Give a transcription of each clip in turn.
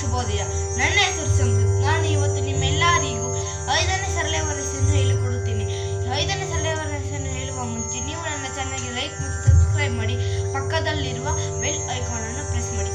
ಶುಭೋದಯ. ನನ್ನ ಹೆಸರು ಸಮೃದ್ಧ ನಾನು ಇವತ್ತು ನಿಮ್ಮೆಲ್ಲರಿಗೂ ಐದನೇ ಸರಳೆ ವರಸೆಯನ್ನು ಹೇಳಿಕೊಡುತ್ತೇನೆ. ಐದನೇ ಸರಳೆ ವರಸೆಯನ್ನು ಹೇಳುವ ಮುಂಚೆ ನೀವು ನನ್ನ ಚಾನಲ್ಗೆ ಲೈಕ್ ಮತ್ತು ಸಬ್ಸ್ಕ್ರೈಬ್ ಮಾಡಿ. ಪಕ್ಕದಲ್ಲಿರುವ ಬೆಲ್ ಐಕಾನನ್ನು ಪ್ರೆಸ್ ಮಾಡಿ.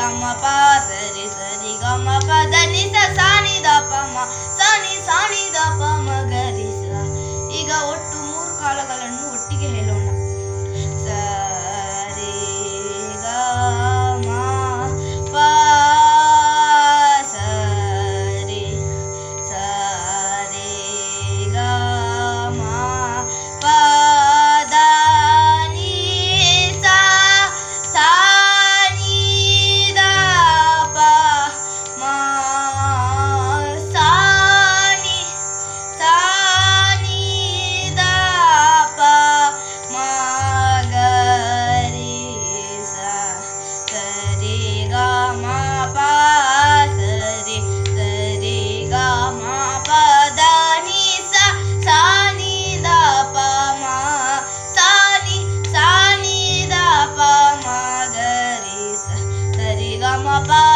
gama pa, sa ri sa ri gama pa, da ni sa sa Baba.